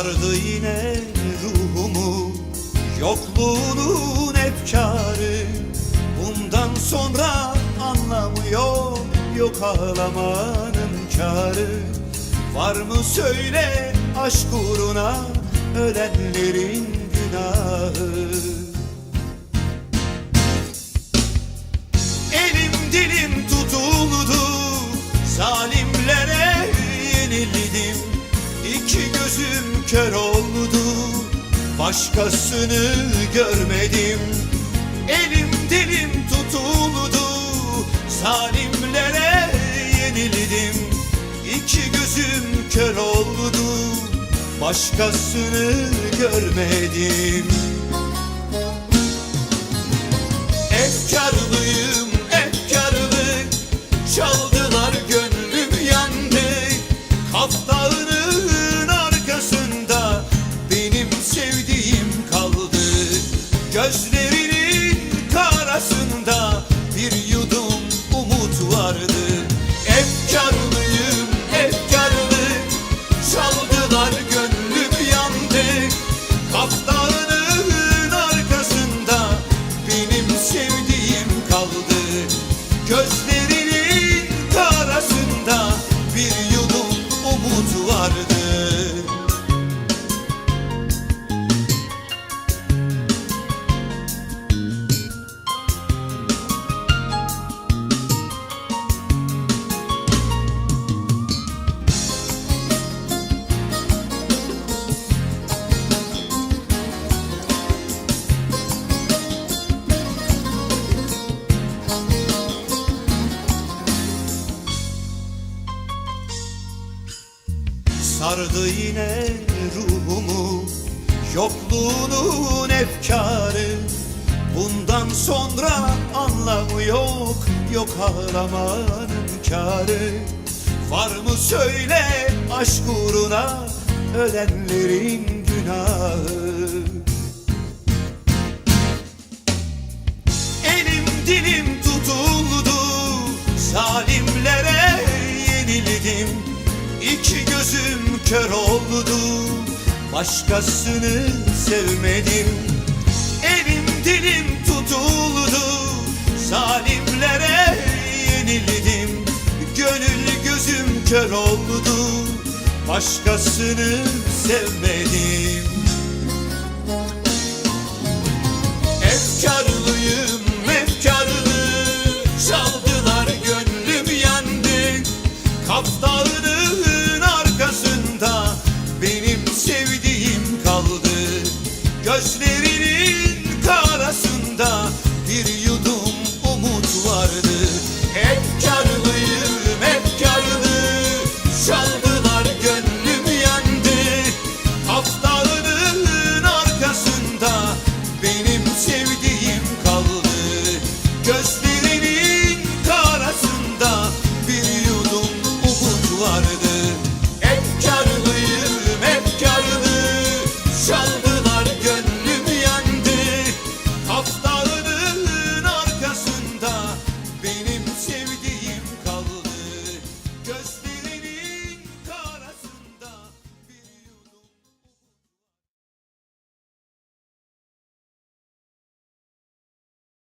Sardı yine ruhumu Yokluğunun efkarı. Bundan sonra anlamı yok Yok ağlamanın kârı. Var mı söyle aşk uğruna Ölenlerin günahı? Elim dilim tutuldu Zalimlere yenildim İki gözüm kör oldu. Başkasını görmedim. Elim dilim tutuldu. Zalimlere yenildim. İki gözüm kör oldu. Başkasını görmedim. Efkarlı vardı Sardı yine ruhumu. Yokluğunun efkarı Bundan sonra anlamı yok. Yok ağlamanın kârı. Var mı söyle aşk uğruna Ölenlerin günahı? Elim dilim tutuldu Zalimlere yenildim İki gözüm kör oldu. Başkasını sevmedim. Elim dilim tutuldu. Zalimlere yenildim. Gönül gözüm kör oldu. Başkasını sevmedim sevdiğim kaldı. Gözlerinin